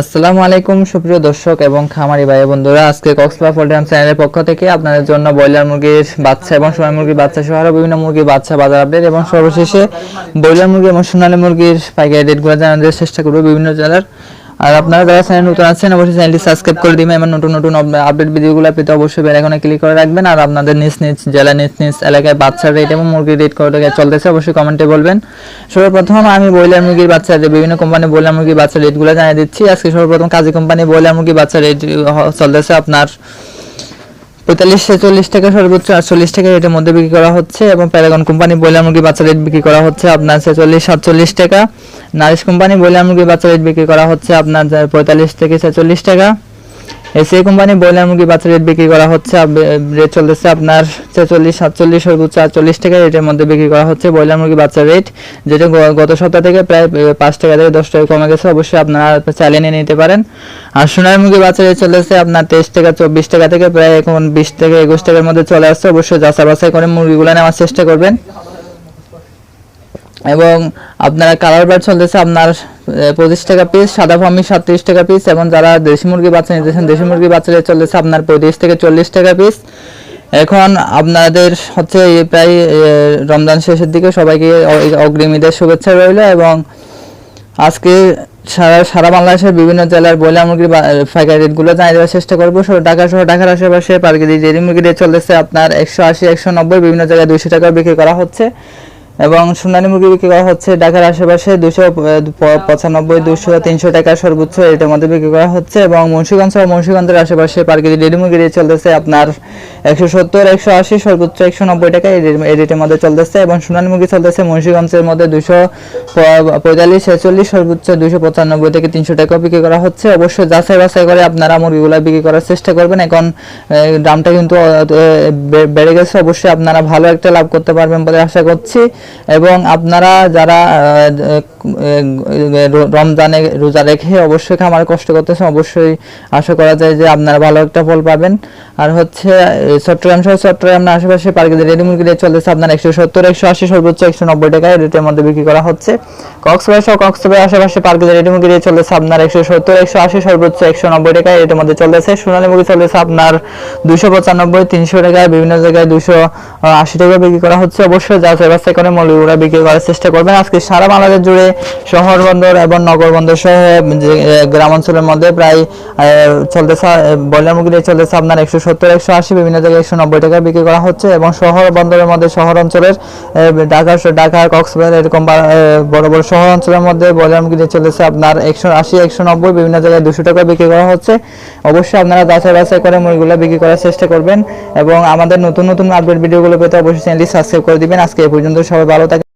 আসসালামু আলাইকুম, সুপ্রিয় দর্শক এবং খামারি ভাই বন্ধুরা। আজকে কক্সবা পোল্ট্রাম চ্যানেলের পক্ষ থেকে আপনাদের জন্য ব্রয়লার মুরগির বাচ্চা এবং সোনালী মুরগির বাচ্চা সহ আরও বিভিন্ন মুরগির বাচ্চা বাজার আপডেট এবং সর্বশেষে ব্রয়লার মুরগি এবং সোনালী মুরগির পাইকারি রেটগুলো জানানোর চেষ্টা করব। বিভিন্ন জেলার আর আপনারা যারা চ্যানেল নতুন আছেন, অবশ্যই চ্যানেলটি সাবস্ক্রাইব করে দিবেন। এবং নতুন নতুন আপডেট ভিডিওগুলো পেতে অবশ্যই বেল আইকনে ক্লিক করে রাখবেন। আর আপনাদের নিজ নিজ জেলা নিজ নিজ এলাকায় বাচ্চার রেট এবং মুরগির রেট কত টাকা চলতেছে অবশ্যই কমেন্টে বলবেন। সর্বপ্রথম আমি ব্রয়লার মুরগির বাচ্চা বিভিন্ন কোম্পানি ব্রয়লার মুরগির বাচ্চার রেটগুলো জানিয়ে দিচ্ছি। আজকে সর্বপ্রথম কাজী কোম্পানি ব্রয়লার মুরগির বাচ্চার রেট চলতেছে আপনার পঁয়তাল্লিশ ছেচল্লিশ টাকা, সর্বোচ্চ আটচল্লিশ টাকা রেটের মধ্যে বিক্রি করা হচ্ছে এবং প্যারাগন কোম্পানি ব্রয়লার মুরগি বাচ্চা রেট বিক্রি করা হচ্ছে আপনার ছেচল্লিশ, সাতচল্লিশ টাকা। নারিশ কোম্পানি ব্রয়লার মুরগি বাচ্চা রেট বিক্রি করা হচ্ছে আপনার পঁয়তাল্লিশ থেকে ছেচল্লিশ টাকা। এসিআই কোম্পানি ব্রয়লার মুরগি বাচ্চা রেট বিক্রি করা হচ্ছে রেট চলতেছে আপনার ছেচল্লিশ, সাতচল্লিশ সর্বোচ্চ আটচল্লিশ টাকা রেটের মধ্যে বিক্রি করা হচ্ছে ব্রয়লার মুরগি বাচ্চা রেট, যেটা গত সপ্তাহ থেকে প্রায় পাঁচ টাকা থেকে দশ টাকা কমে গেছে। অবশ্যই আপনারা চালিয়ে নিয়ে নিতে পারেন। আর সোনার মুরগি বাচ্চা রেট চলেছে আপনার তেইশ টাকা, চব্বিশ টাকা থেকে প্রায় এখন বিশ থেকে একুশ টাকার মধ্যে চলে আসছে। অবশ্যই যাচাই বাছাই করে মুরগিগুলো নেওয়ার চেষ্টা করবেন। এবং আপনারা কালার বার চলতেছে আপনার পঁচিশ টাকা পিস সাদা ফার্মি সাতত্রিশ টাকা পিস এবং যারা দেশি মুরগি বাচ্চা নিতেছেন দেশি মুরগি বাচ্চা চলতেছে আপনার পঁয়ত্রিশ থেকে চল্লিশ টাকা পিস এখন আপনাদের হচ্ছে প্রায় রমজান শেষের দিকে সবাইকে অগ্রিম ঈদের শুভেচ্ছা রইল এবং আজকে সারা সারা বাংলাদেশের বিভিন্ন জেলার বয়লা মুরগির পাইকারি রেটগুলো জানিয়ে দেওয়ার চেষ্টা করব। সব ঢাকা সহ ঢাকার আশেপাশে পার কেজি ডেরি মুরগি রেট চলতেছে আপনার একশো আশি, একশো নব্বই, বিভিন্ন জায়গায় দুশো টাকা বিক্রি করা হচ্ছে। এবং সোনালী মুরগি বিক্রি করা হচ্ছে ঢাকার আশেপাশে দুশো পঁচানব্বই দুশো তিনশো টাকা সর্বোচ্চ এটার মধ্যে বিক্রি করা হচ্ছে এবং মুন্সিগঞ্জ সহ মুন্সিগঞ্জের আশেপাশে পার কেজি ডেলি মুরগি রেট চলতেছে আপনার একশো সত্তর, একশো আশি, সর্বোচ্চ একশো নব্বই টাকা এই রেট- রেটের মধ্যে চলতেছে এবং সোনালী মুরগি চলতেছে মুন্সিগঞ্জের মধ্যে দুশো পঁয়তাল্লিশ, ছেচল্লিশ, সর্বোচ্চ দুশো পঁচানব্বই থেকে তিনশো টাকা বিক্রি করা হচ্ছে। অবশ্যই যাচাই বাছাই করে আপনারা মুরগিগুলো বিক্রি করার চেষ্টা করবেন। এখন দামটা কিন্তু বেড়ে গেছে। অবশ্যই আপনারা ভালো একটা লাভ করতে পারবেন বলে আশা করছি। এবং আপনারা যারা রমজানে রোজা রেখে অবশ্যই খামার কষ্ট করতেছেন, অবশ্যই আশা করা যায় যে আপনারা ভালো একটা ফল পাবেন। আর হচ্ছে চট্টগ্রাম সহ চট্টগ্রামের আশেপাশে পার্কে রেডি মুরগি রেট চলতেছে আপনার একশো সত্তর, একশো আশি, সর্বোচ্চ একশো নব্বই টাকা রেটের মধ্যে বিক্রি করা হচ্ছে। কক্সবাজার সহ কক্সবাজার আশেপাশে পার্কে রেডি মুরগি রেট আপনার একশো সত্তর একশো আশি সর্বোচ্চ একশো নব্বই টাকা। এই রেটের মধ্যে চলতেছে সোনালী চলতেছে আপনার দুশো পঁচানব্বই তিনশো টাকায় বিভিন্ন জায়গায় দুশো আশি টাকা বিক্রি করা হচ্ছে। অবশ্যই যাচাই বাছাই করে মৌলগুলা বিক্রি করার চেষ্টা করবেন। আজকে সারা বাংলাদেশ জুড়ে শহর বন্দর এবং নগর বন্দর সহ যে গ্রাম অঞ্চলের মধ্যে প্রায় চলতেছে এ, ব্রয়লার মুরগি রেট চলতেছে আপনার একশো সত্তর একশো আশি বিভিন্ন জায়গায় একশো নব্বই টাকায় বিক্রি করা হচ্ছে। এবং শহর বন্দরের মধ্যে শহর অঞ্চলের ঢাকা ঢাকা কক্সবাজার এরকম বড় বড় শহর অঞ্চলের মধ্যে ব্রয়লার মুরগি চলেছে আপনার একশো আশি, একশো নব্বই, বিভিন্ন জায়গায় দুশো টাকা বিক্রি করা হচ্ছে। অবশ্যই আপনারা বাছাই বাছাই করে মুরগিগুলো বিক্রি করার চেষ্টা করবেন এবং আমাদের নতুন নতুন আপডেট ভিডিওগুলো পেতে অবশ্যই চ্যানেলটি সাবস্ক্রাইব করে দিবেন। আজকে এ পর্যন্ত সবাই ভালো থাকেন